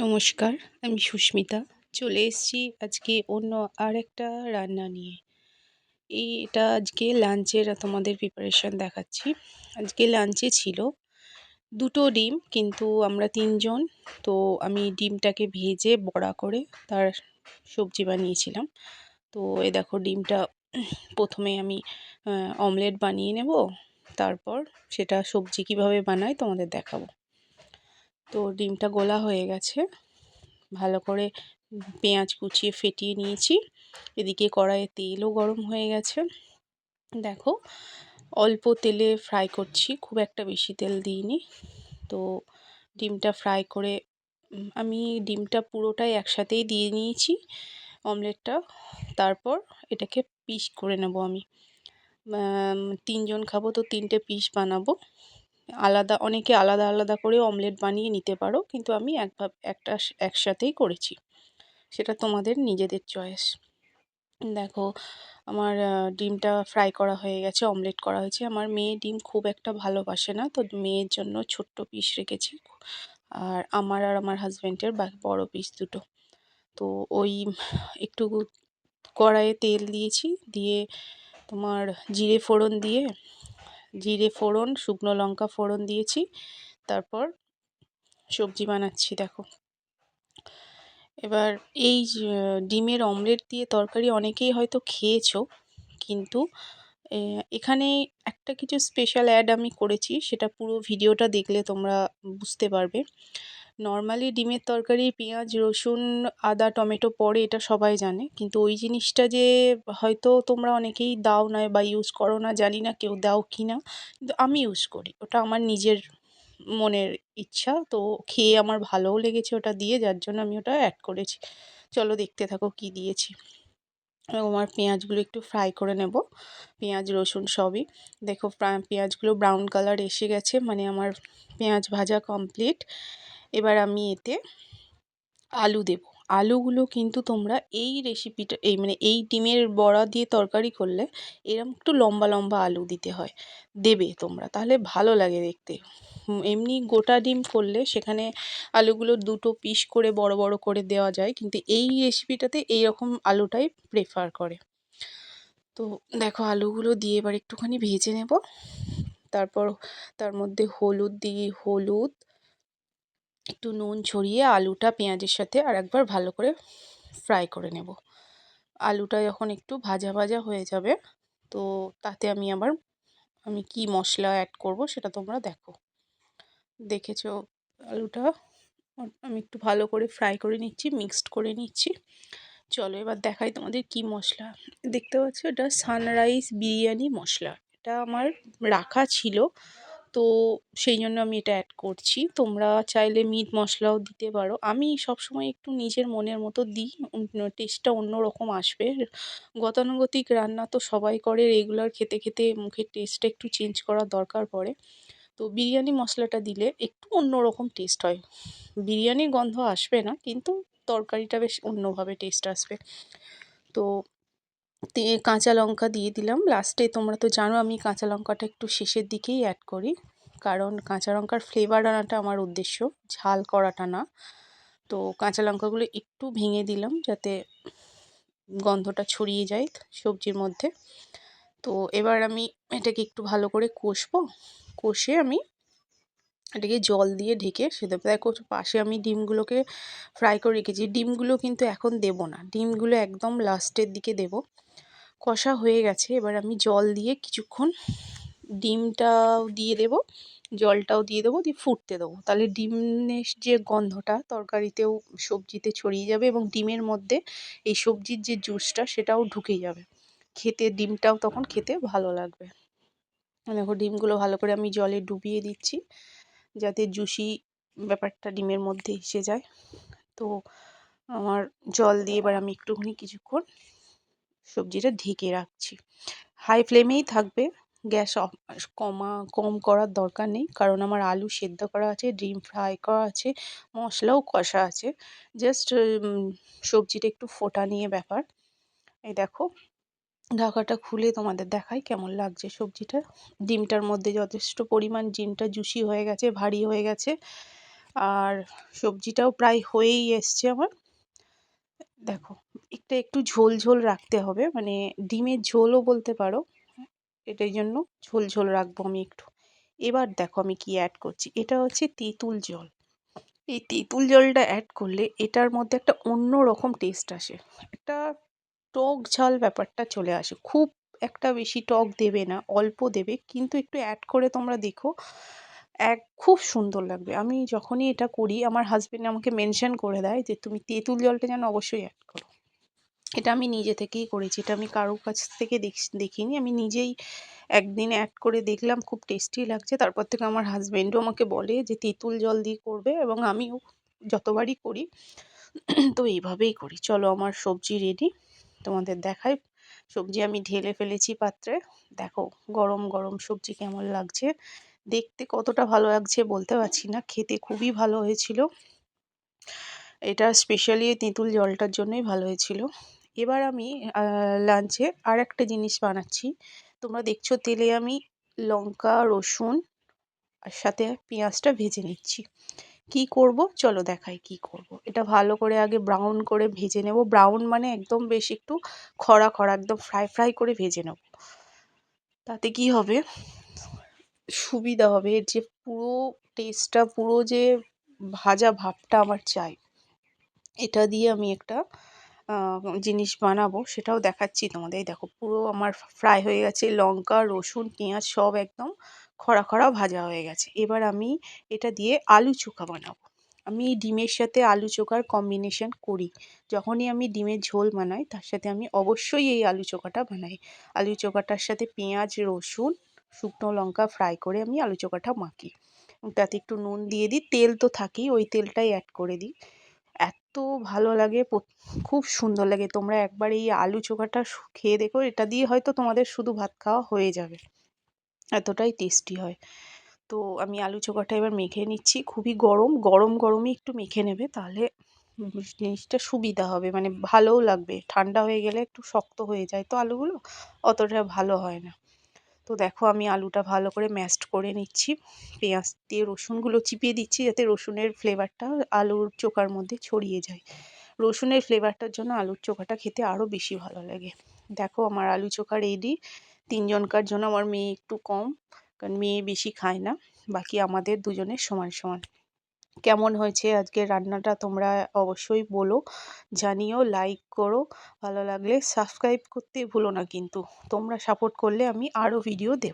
নমস্কার, আমি সুস্মিতা। চলে এসেছি আজকে অন্য আর একটা রান্না নিয়ে। এই এটা আজকে লাঞ্চের তোমাদের প্রিপারেশান দেখাচ্ছি। আজকে লাঞ্চে ছিল দুটো ডিম, কিন্তু আমরা তিনজন। তো আমি ডিমটাকে ভেজে বড়া করে তার সবজি বানিয়েছিলাম। তো এ দেখো ডিমটা প্রথমে আমি অমলেট বানিয়ে নেব। তারপর সেটা সবজি কীভাবে বানাই তোমাদের দেখাবো। তো ডিমটা গোলা হয়ে গেছে। ভালো করে পেঁয়াজ কুচিয়ে ফেটিয়ে নিয়েছি। এদিকে কড়াইয়ে তেলও গরম হয়ে গেছে। দেখো, অল্প তেলে ফ্রাই করছি, খুব একটা বেশি তেল দিইনি। তো ডিমটা ফ্রাই করে আমি ডিমটা পুরোটাই একসাথেই দিয়ে নিয়েছি অমলেটটা। তারপর এটাকে পিস করে নেব আমি, তিনজন খাব তো তিনটে পিস বানাবো। আলাদা, অনেকে আলাদা আলাদা করে অমলেট বানিয়ে নিতে পারো। কিন্তু আমি একভাবে একটা একসাথেই করেছি। সেটা তোমাদের নিজেদের চয়েস। দেখো, আমার ডিমটা ফ্রাই করা হয়ে গেছে, অমলেট করা হয়েছে। আমার মেয়ে ডিম খুব একটা ভালোবাসে না, তো মেয়ের জন্য ছোট্ট পিস রেখেছি। আর আমার আর আমার হাজব্যান্ডের বড় পিস দুটো। তো ওই একটু কড়াইয়ে তেল দিয়েছি। দিয়ে তোমার জিরে ফোড়ন দিয়ে জিরে ফোড়ন, শুকনো লঙ্কা ফোড়ন দিয়েছি। তারপর সবজি বানাচ্ছি, দেখো। এবার এই ডিমের অমলেট দিয়ে তরকারি অনেকেই হয়তো খেয়েছো, কিন্তু এখানে একটা কিছু স্পেশাল অ্যাড আমি করেছি, সেটা পুরো ভিডিওটা দেখলে তোমরা বুঝতে পারবে। নর্মালি ডিমের তরকারি, পেঁয়াজ, রসুন, আদা, টমেটো পড়ে এটা সবাই জানে। কিন্তু ওই জিনিসটা যে হয়তো তোমরা অনেকেই দাও না বা ইউজ করো না, জানি না কেউ দাও কি না, কিন্তু আমি ইউজ করি। ওটা আমার নিজের মনের ইচ্ছা, তো খেয়ে আমার ভালোও লেগেছে ওটা দিয়ে, যার জন্য আমি ওটা অ্যাড করেছি। চলো দেখতে থাকো কি দিয়েছি। আমার পেঁয়াজগুলো একটু ফ্রাই করে নেব। পেঁয়াজ, রসুন সবই। দেখো পেঁয়াজগুলো ব্রাউন কালার এসে গেছে মানে আমার পেঁয়াজ ভাজা কমপ্লিট এবার আমি এতে আলু দেব। আলুগুলো কিন্তু তোমরা এই রেসিপিটা এই মানে এই ডিমের বড়া দিয়ে তরকারি করলে এরম একটু লম্বা লম্বা আলু দিতে হয়, দেবে তোমরা। তাহলে ভালো লাগে দেখতে। এমনি গোটা ডিম করলে সেখানে আলুগুলো দুটো পিস করে বড় বড় করে দেওয়া যায়, কিন্তু এই রেসিপিটাতে এইরকম আলুটাই প্রেফার করে। তো দেখো আলুগুলো দিয়ে এবার একটুখানি ভেজে নেব। তারপর তার মধ্যে হলুদ দিই, হলুদ একটু নুন ছড়িয়ে আলুটা পেঁয়াজের সাথে আর একবার ভালো করে ফ্রাই করে নেব। আলুটা যখন একটু ভাজা ভাজা হয়ে যাবে, তো তাতে আমি আবার, আমি কি মশলা অ্যাড করব সেটা তোমরা দেখো। দেখেছ আলুটা? আমি একটু ভালো করে ফ্রাই করে নিচ্ছি মিক্সড করে নিচ্ছি। চলো এবার দেখাই তোমাদের কি মশলা। দেখতে পাচ্ছ এটা সানরাইজ বিরিয়ানি মশলা। এটা আমার রাখা ছিল। তো সেই জন্য আমি এটা অ্যাড করছি। তোমরা চাইলে মিট মশলাও দিতে পারো। আমি সবসময় একটু নিজের মনের মতো দিই টেস্টটা অন্য রকম আসবে। গতানুগতিক রান্না তো সবাই করে রেগুলার খেতে খেতে মুখের টেস্টটা একটু চেঞ্জ করার দরকার পড়ে। তো বিরিয়ানি মশলাটা দিলে একটু অন্য রকম টেস্ট হয়। বিরিয়ানির গন্ধ আসবে না, কিন্তু তরকারিটা বেশ অন্যভাবে টেস্ট আসবে। তো কাঁচা লঙ্কা দিয়ে দিলাম। লাস্টে তোমরা তো জানো আমি কাঁচা লঙ্কাটা একটু শেষের দিকেই অ্যাড করি। কারণ কাঁচা লঙ্কার ফ্লেভার আনাটা আমার উদ্দেশ্য, ঝাল করাটা না। তো কাঁচা লঙ্কাগুলো একটু ভেঙে দিলাম যাতে গন্ধটা ছড়িয়ে যায় সবজির মধ্যে। তো এবার আমি এটাকে একটু ভালো করে কষবো। কষে আমি এটাকে জল দিয়ে ঢেকে সেদ্ধ দেখো পাশে আমি ডিমগুলোকে ফ্রাই করে রেখেছি। ডিমগুলো কিন্তু এখন দেব না। ডিমগুলো একদম লাস্টের দিকে দেব। কষা হয়ে গেছে। এবার আমি জল দিয়ে কিছুক্ষণ ডিমটাও দিয়ে দেব, জলটাও দিয়ে দেবো, দিয়ে ফুটতে দেবো। তাহলে ডিমের যে গন্ধটা তরকারিতেও সবজিতে ছড়িয়ে যাবে এবং ডিমের মধ্যে এই সবজির যে জুসটা সেটাও ঢুকে যাবে। খেতে, ডিমটাও তখন খেতে ভালো লাগবে। দেখো ডিমগুলো ভালো করে আমি জলে ডুবিয়ে দিচ্ছি যাতে জুসি ব্যাপারটা ডিমের মধ্যে এসে যায়। তো আমার জল দিয়ে এবার আমি একটুখানি কিছুক্ষণ সবজিটা ঢেকে রাখছি। হাই ফ্লেমেই থাকবে। গ্যাস কমা, কম করার দরকার নেই। কারণ আমার আলু সেদ্ধ করা আছে, ডিম ফ্রাই করা আছে, মশলাও কষা আছে। জাস্ট সবজিটা একটু ফোটা নিয়ে ব্যাপার। এই দেখো, ঢাকাটা খুলে তোমাদের দেখাই কেমন লাগছে সবজিটা। ডিমটার মধ্যে যথেষ্ট পরিমাণ ডিমটা জুসি হয়ে গেছে, ভারী হয়ে গেছে। আর সবজিটাও প্রায় হয়েই এসছে আমার। দেখো একটা, একটু ঝোল ঝোল রাখতে হবে। মানে ডিমের ঝোলও বলতে পারো। এটাই জন্য ঝোল ঝোল রাখব আমি একটু। এবার দেখো আমি কি অ্যাড করছি। এটা হচ্ছে তেঁতুল জল। এই তেঁতুল জলটা অ্যাড করলে এটার মধ্যে একটা অন্য রকম টেস্ট আসে। একটা টক ঝাল ব্যাপারটা চলে আসে। খুব একটা বেশি টক দেবে না, অল্প দেবে। কিন্তু একটু অ্যাড করে তোমরা দেখো, এক খুব সুন্দর লাগবে। আমি যখনই এটা করি, আমার হাজব্যান্ড আমাকে মেনশন করে দেয় যে, তুমি তেঁতুল জলটা যেন অবশ্যই অ্যাড করো। এটা আমি নিজে থেকেই করেছি। এটা আমি কারোর কাছ থেকে দেখিনি। আমি নিজেই একদিন অ্যাড করে দেখলাম, খুব টেস্টি লাগছে। তারপর থেকে আমার হাজব্যান্ডও আমাকে বলে যে, তেঁতুল জল দিয়ে করবে এবং আমিও যতবারই করি, তো এইভাবেই করি। চলো আমার সবজি রেডি তোমাদের দেখাই। সবজি আমি ঢেলে ফেলেছি পাত্রে। দেখো, গরম গরম সবজি কেমন লাগছে। দেখতে কতটা ভালো লাগছে বলতে পারছি না। খেতে খুবই ভালো হয়েছিল। এটা স্পেশালি তেঁতুল জলটার জন্যই ভালো হয়েছিল। এবার আমি লাঞ্চে আর একটা জিনিস বানাচ্ছি। তোমরা দেখছ তেলে আমি লঙ্কা, রসুন আর সাথে পেঁয়াজটা ভেজে নিচ্ছি। কি করব? চলো দেখাই কি করব। এটা ভালো করে আগে ব্রাউন করে ভেজে নেব। ব্রাউন মানে একদম বেশ একটু খরা খরা একদম ফ্রাই ফ্রাই করে ভেজে নেব। তাতে কি হবে? সুবিধা হবে। এর যে পুরো টেস্টটা পুরো যে ভাজা ভাবটা আমার চাই, এটা দিয়ে আমি একটা জিনিস বানাবো সেটাও দেখাচ্ছি তোমাদের। এই দেখো পুরো আমার ফ্রাই হয়ে গেছে। লঙ্কা, রসুন, পেঁয়াজ সব একদম খরা খরা ভাজা হয়ে গেছে। এবার আমি এটা দিয়ে আলু চোখা বানাবো। আমি ডিমের সাথে আলু চোখার কম্বিনেশন করি। যখনই আমি ডিমের ঝোল বানাই, তার সাথে আমি অবশ্যই এই আলু চোখাটা বানাই। আলু চোখাটার সাথে পেঁয়াজ, রসুন, শুকনো লঙ্কা ফ্রাই করে আমি আলু চোখাটা মাখি। তাতে একটু নুন দিয়ে দিই। তেল তো থাকেই, ওই তেলটাই অ্যাড করে দিই। এত ভালো লাগে খুব সুন্দর লাগে। তোমরা একবার এই আলু চোখাটা খেয়ে দেখো, এটা দিয়ে হয়তো তোমাদের শুধু ভাত খাওয়া হয়ে যাবে। এতটাই টেস্টি হয়। তো আমি আলু চোখাটা এবার মেখে নিচ্ছি। খুবই গরম গরম, গরমই একটু মেখে নেবে, তাহলে জিনিসটা সুবিধা হবে। মানে ভালোও লাগবে। ঠান্ডা হয়ে গেলে একটু শক্ত হয়ে যায় তো আলুগুলো, অতটা ভালো হয় না। তো দেখো আমি আলুটা ভালো করে ম্যাশড করে নিচ্ছি। পেঁয়াজ দিয়ে রসুনগুলো চিপিয়ে দিচ্ছি যাতে রসুনের ফ্লেভারটা আলুর চোখার মধ্যে ছড়িয়ে যায়। রসুনের ফ্লেভারটার জন্য আলুর চোখাটা খেতে আরও বেশি ভালো লাগে। দেখো আমার আলু চোখা রেডি তিনজনকার জন্য আমার মেয়ে একটু কম, কারণ মেয়ে বেশি খায় না। বাকি আমাদের দুজনের সমান সমান। কেমন হয়েছে আজকে রান্নাটা তোমরা অবশ্যই বলো। জানিও লাইক করো। ভালো লাগলে সাবস্ক্রাইব করতে ভুলো না কিন্তু। তোমরা সাপোর্ট করলে আমি আরও ভিডিও দেব।